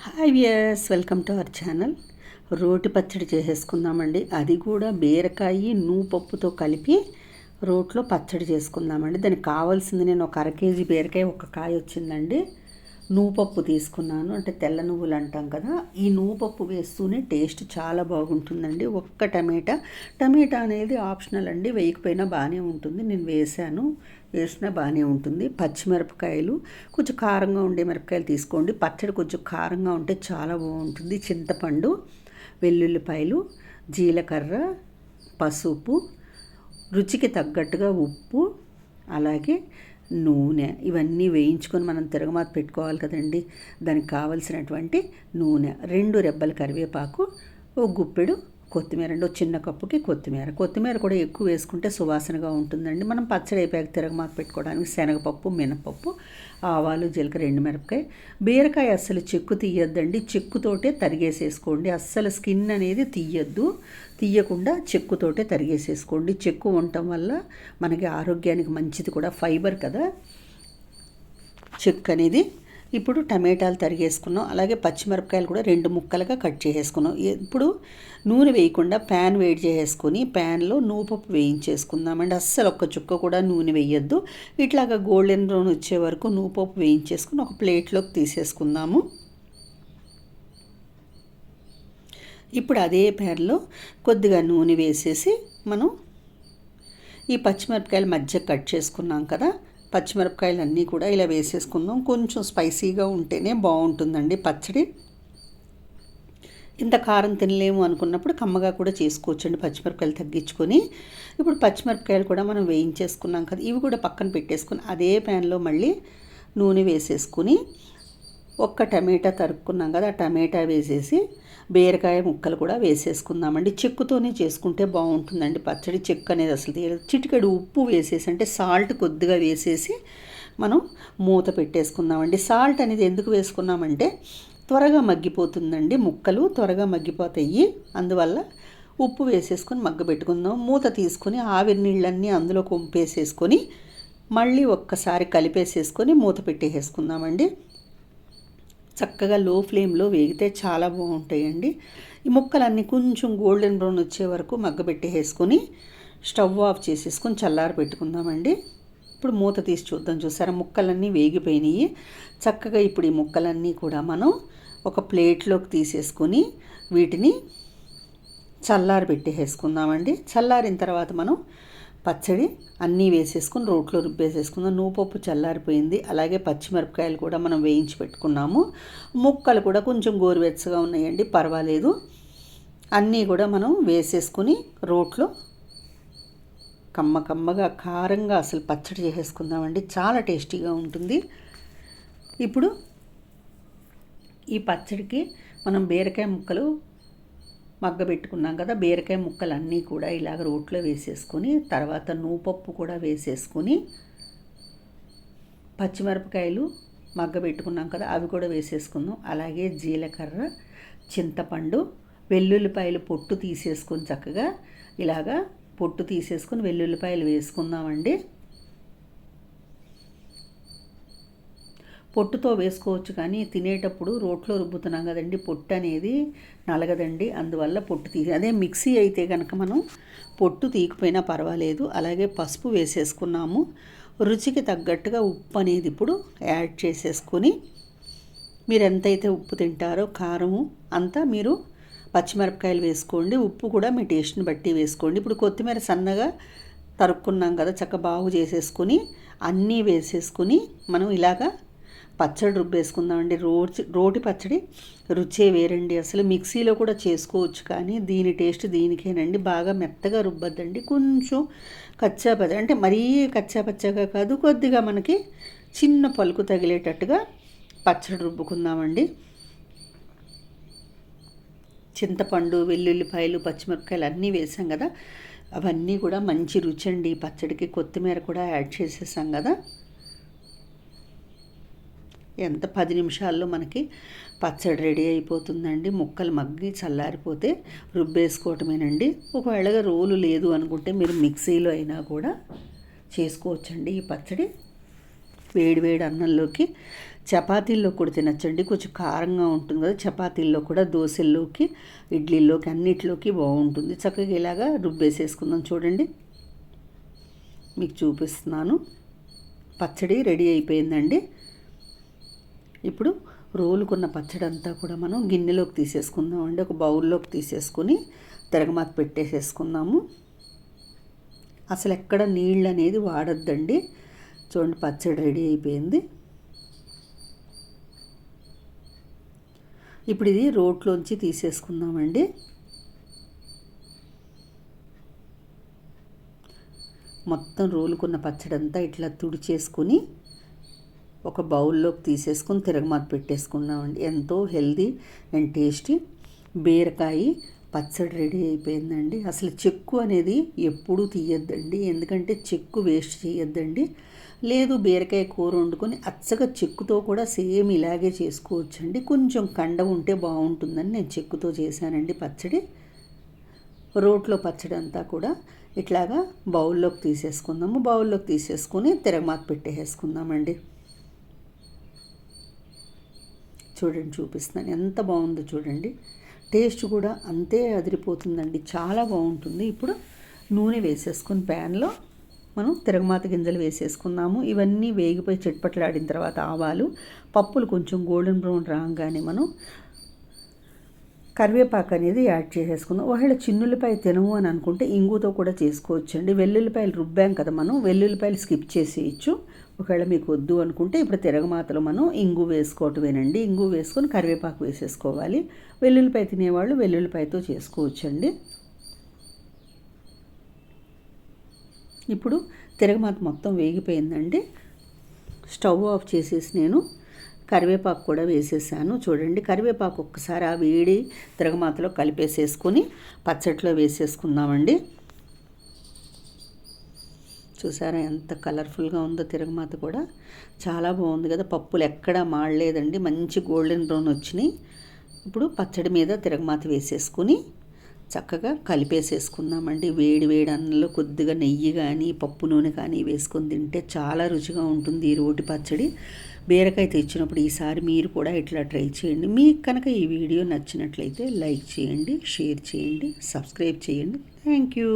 Hi viewers welcome to our channel రోటి పచ్చడి చేసేసుకుందామండి. అది కూడా బీరకాయ పప్పుతో కలిపి రోట్లో పచ్చడి చేసుకుందామండి. దానికి కావాల్సింది నేను ఒక అర కేజీ బీరకాయ ఒక కాయ వచ్చిందండి. నూపప్పు తీసుకున్నాను. అంటే తెల్ల నువ్వులు అంటాం కదా. ఈ నూపప్పు వేస్తూనే టేస్ట్ చాలా బాగుంటుందండి. ఒక్క టమాటా. టమాటా అనేది ఆప్షనల్ అండి. వేయకపోయినా బాగానే ఉంటుంది. నేను వేసాను వేసినా బాగానే ఉంటుంది. పచ్చిమిరపకాయలు కొంచెం కారంగా ఉండే మిరపకాయలు తీసుకోండి. పచ్చడి కొంచెం కారంగా ఉంటే చాలా బాగుంటుంది. చింతపండు వెల్లుల్లిపాయలు జీలకర్ర పసుపు రుచికి తగ్గట్టుగా ఉప్పు అలాగే నూనె. ఇవన్నీ వేయించుకొని మనం తిరగమాత పెట్టుకోవాలి కదండి. దానికి కావలసినటువంటి నూనె. రెండు రెబ్బల కరివేపాకు ఒక గుప్పెడు కొత్తిమీర అండి. చిన్న కప్పుకి కొత్తిమీర. కొత్తిమీర కూడా ఎక్కువ వేసుకుంటే సువాసనగా ఉంటుందండి. మనం పచ్చడి అయిపోయాక తిరగమాత పెట్టుకోవడానికి శనగపప్పు మినపప్పు ఆవాలు జీలకర్ర ఎండు మిరపకాయ. బీరకాయ అస్సలు చెక్కు తీయొద్దండి. చెక్కుతోటే తరిగేసేసుకోండి. అస్సలు స్కిన్ అనేది తీయద్దు. తీయకుండా చెక్కుతోటే తరిగేసేసుకోండి. చెక్కు ఉండటం వల్ల మనకి ఆరోగ్యానికి మంచిది కూడా. ఫైబర్ కదా. చెక్ అనేది ఇప్పుడు టమాటాలు తరిగేసుకున్నాం. అలాగే పచ్చిమిరపకాయలు కూడా రెండు ముక్కలుగా కట్ చేసేసుకున్నాం. ఇప్పుడు నూనె వేయకుండా ప్యాన్ వేడి చేసేసుకొని ప్యాన్లో నూపప్పు వేయించేసుకుందామండి. అస్సలు ఒక్క చుక్క కూడా నూనె వేయొద్దు. ఇట్లాగా గోల్డెన్ బ్రౌన్ వచ్చే వరకు నూపప్పు వేయించేసుకుని ఒక ప్లేట్లోకి తీసేసుకుందాము. ఇప్పుడు అదే ప్యాన్లో కొద్దిగా నూనె వేసేసి మనం ఈ పచ్చిమిరపకాయలు మధ్య కట్ చేసుకున్నాం కదా పచ్చిమిరపకాయలు అన్నీ కూడా ఇలా వేసేసుకుందాం. కొంచెం స్పైసీగా ఉంటేనే బాగుంటుందండి పచ్చడి. ఇంత కారం తినలేము అనుకున్నప్పుడు కమ్మగా కూడా చేసుకోవచ్చండి పచ్చిమిరపకాయలు తగ్గించుకొని. ఇప్పుడు పచ్చిమిరపకాయలు కూడా మనం వేయించేసుకున్నాం కదా ఇవి కూడా పక్కన పెట్టేసుకుని అదే ప్యాన్లో మళ్ళీ నూనె వేసేసుకుని ఒక్క టమాటా తరుక్కున్నాం కదా ఆ టమాటా వేసేసి బీరకాయ ముక్కలు కూడా వేసేసుకుందామండి. చెక్కుతోనే చేసుకుంటే బాగుంటుందండి పచ్చడి. చెక్కు అనేది అసలు చిటికెడు ఉప్పు వేసేసి అంటే సాల్ట్ కొద్దిగా వేసేసి మనం మూత పెట్టేసుకుందామండి. సాల్ట్ అనేది ఎందుకు వేసుకున్నామంటే త్వరగా మగ్గిపోతుందండి ముక్కలు త్వరగా మగ్గిపోతాయి. అందువల్ల ఉప్పు వేసేసుకొని మగ్గ పెట్టుకుందాం మూత తీసుకొని ఆవిరి నీళ్ళన్నీ అందులో కొంపేసేసుకొని మళ్ళీ ఒక్కసారి కలిపేసేసుకొని మూత పెట్టేసేసుకుందామండి. చక్కగా లో ఫ్లేమ్లో వేగితే చాలా బాగుంటాయండి. ఈ ముక్కలన్నీ కొంచెం గోల్డెన్ బ్రౌన్ వచ్చే వరకు మగ్గబెట్టేసుకొని స్టవ్ ఆఫ్ చేసేసుకొని చల్లారి పెట్టుకుందామండి. ఇప్పుడు మూత తీసి చూద్దాం చూసారా? ముక్కలన్నీ వేగిపోయినాయి. చక్కగా ఇప్పుడు ఈ ముక్కలన్నీ కూడా మనం ఒక ప్లేట్లోకి తీసేసుకొని వీటిని చల్లారి పెట్టేసుకుందామండి చల్లారిన తర్వాత మనం పచ్చడి అన్నీ వేసేసుకుని రోట్లో రుబ్బేసేసుకుందాం. నూపప్పు చల్లారిపోయింది. అలాగే పచ్చిమిరపకాయలు కూడా మనం వేయించి పెట్టుకున్నాము. ముక్కలు కూడా కొంచెం గోరువెచ్చగా ఉన్నాయండి. పర్వాలేదు. అన్నీ కూడా మనం వేసేసుకుని రోట్లో కమ్మ కమ్మగా కారంగా అసలు పచ్చడి చేసేసుకుందామండి. చాలా టేస్టీగా ఉంటుంది. ఇప్పుడు ఈ పచ్చడికి మనం బీరకాయ ముక్కలు మగ్గబెట్టుకున్నాం కదా బీరకాయ ముక్కలు అన్నీ కూడా ఇలాగ రోట్లో వేసేసుకొని తర్వాత నూపప్పు కూడా వేసేసుకొని పచ్చిమిరపకాయలు మగ్గబెట్టుకున్నాం కదా అవి కూడా వేసేసుకుందాం. అలాగే జీలకర్ర చింతపండు వెల్లుల్లిపాయలు పొట్టు తీసేసుకొని చక్కగా ఇలాగా పొట్టు తీసేసుకొని వెల్లుల్లిపాయలు వేసుకుందామండి. పొట్టుతో వేసుకోవచ్చు కానీ తినేటప్పుడు రోట్లో రుబ్బుతున్నాం కదండి పొట్టు అనేది నలగదండి. అందువల్ల పొట్టు తీ అదే మిక్సీ అయితే కనుక మనం పొట్టు తీయకపోయినా పర్వాలేదు. అలాగే పసుపు వేసేసుకున్నాము. రుచికి తగ్గట్టుగా ఉప్పు అనేది ఇప్పుడు యాడ్ చేసేసుకొని మీరు ఎంతైతే ఉప్పు తింటారో కారము అంతా మీరు పచ్చిమిరపకాయలు వేసుకోండి. ఉప్పు కూడా మీ టేస్ట్ని బట్టి వేసుకోండి. ఇప్పుడు కొత్తిమీర సన్నగా తరుక్కున్నాం కదా చక్క బాగు చేసేసుకొని అన్నీ వేసేసుకొని మనం ఇలాగా పచ్చడి రుబ్బేసుకుందామండి. రోటి రోటి పచ్చడి రుచే వేరండి. అసలు మిక్సీలో కూడా చేసుకోవచ్చు కానీ దీని టేస్ట్ దీనికేనండి. బాగా మెత్తగా రుబ్బద్దండి. కొంచెం కచ్చా పచ్చ అంటే మరీ కచ్చా పచ్చగా కాదు కొద్దిగా మనకి చిన్న పలుకు తగిలేటట్టుగా పచ్చడి రుబ్బుకుందామండి. చింతపండు వెల్లుల్లిపాయలు పచ్చిమిరపకాయలు అన్నీ వేసాం కదా. అవన్నీ కూడా మంచి రుచి అండి పచ్చడికి కొత్తిమీర కూడా యాడ్ చేసేసాం కదా. ఎంత పది నిమిషాల్లో మనకి పచ్చడి రెడీ అయిపోతుందండి. ముక్కలు మగ్గి చల్లారిపోతే రుబ్బేసుకోవటమేనండి. ఒకవేళ రోలు లేదు అనుకుంటే మీరు మిక్సీలో అయినా కూడా చేసుకోవచ్చండి ఈ పచ్చడి. వేడి వేడి అన్నంలోకి చపాతీల్లో కూడా తినచ్చండి. కొంచెం కారంగా ఉంటుంది కదా చపాతీల్లో కూడా దోశల్లోకి ఇడ్లీలోకి అన్నిటిలోకి బాగుంటుంది. చక్కగా ఇలాగా రుబ్బేసేసుకుందాం చూడండి. మీకు చూపిస్తున్నాను. పచ్చడి రెడీ అయిపోయిందండి. ఇప్పుడు రోలుకున్న పచ్చడంతా కూడా మనం గిన్నెలోకి తీసేసుకుందాం అండి. ఒక బౌల్లోకి తీసేసుకొని తిరగమాత పెట్టేసేసుకుందాము. అసలు ఎక్కడ నీళ్ళు అనేది వాడద్దండి. చూడండి పచ్చడి రెడీ అయిపోయింది. ఇప్పుడు ఇది రోట్లోంచి తీసేసుకుందామండి. మొత్తం రోలుకున్న పచ్చడంతా ఇట్లా తుడిచేసుకొని ఒక బౌల్లోకి తీసేసుకొని తిరగమాత పెట్టేసుకున్నామండి. ఎంతో హెల్దీ అండ్ టేస్టీ బీరకాయ పచ్చడి రెడీ అయిపోయిందండి. అసలు చెక్కు అనేది ఎప్పుడూ తీయద్దండి. ఎందుకంటే చెక్కు వేస్ట్ చేయొద్దండి. లేదు బీరకాయ కూర వండుకొని అచ్చగా చెక్కుతో కూడా సేమ్ ఇలాగే చేసుకోవచ్చండి. కొంచెం కండ ఉంటే బాగుంటుందని నేను చెక్కుతో చేశానండి పచ్చడి. రోట్లో పచ్చడి అంతా కూడా ఇట్లాగా బౌల్లోకి తీసేసుకుందాము. బౌల్లోకి తీసేసుకొని తిరగమాత పెట్టేసుకుందామండి. చూడండి చూపిస్తున్నాను. ఎంత బాగుందో చూడండి. టేస్ట్ కూడా అంతే అదిరిపోతుందండి. చాలా బాగుంటుంది. ఇప్పుడు నూనె వేసేసుకుని ప్యాన్లో మనం తిరగమాత గింజలు వేసేసుకున్నాము ఇవన్నీ వేగిపోయి చిట్పట్లాడిన తర్వాత ఆవాలు పప్పులు కొంచెం గోల్డెన్ బ్రౌన్ రాగానే మనం కరివేపాకు అనేది యాడ్ చేసేసుకుందాం. ఒకవేళ చిన్నులపాయ తినము అని అనుకుంటే ఇంగుతో కూడా చేసుకోవచ్చండి. వెల్లుల్లిపాయలు రుబ్బాం కదా మనం వెల్లుల్లిపాయలు స్కిప్ చేసేయచ్చు. ఒకవేళ మీకు వద్దు అనుకుంటే ఇప్పుడు తిరగమాతలో మనం ఇంగు వేసుకోవటమేనండి. ఇంగు వేసుకొని కరివేపాకు వేసేసుకోవాలి. వెల్లుల్లిపాయ తినేవాళ్ళు వెల్లుల్లిపాయతో చేసుకోవచ్చండి. ఇప్పుడు తిరగమాత మొత్తం వేగిపోయిందండి. స్టవ్ ఆఫ్ చేసేసి నేను కరివేపాకు కూడా వేసేసాను. చూడండి కరివేపాకు ఒక్కసారి ఆ వేడి తిరగమాతలో కలిపేసేసుకొని పచ్చట్లో వేసేసుకుందామండి. చూసారా ఎంత కలర్ఫుల్గా ఉందో తిరగమాత కూడా. చాలా బాగుంది కదా పప్పులు ఎక్కడా మాడలేదండి. మంచి గోల్డెన్ బ్రౌన్ వచ్చినాయి. ఇప్పుడు పచ్చడి మీద తిరగమాత వేసేసుకుని చక్కగా కలిపేసేసుకుందామండి. వేడి వేడి అన్నంలో కొద్దిగా నెయ్యి కానీ పప్పు నూనె కానీ వేసుకొని తింటే చాలా రుచిగా ఉంటుంది ఈ రోటి పచ్చడి. బీరకాయ తెచ్చినప్పుడు ఈసారి మీరు కూడా ఇట్లా ట్రై చేయండి. మీకు కనుక ఈ వీడియో నచ్చినట్లయితే లైక్ చేయండి షేర్ చేయండి సబ్స్క్రైబ్ చేయండి. Thank you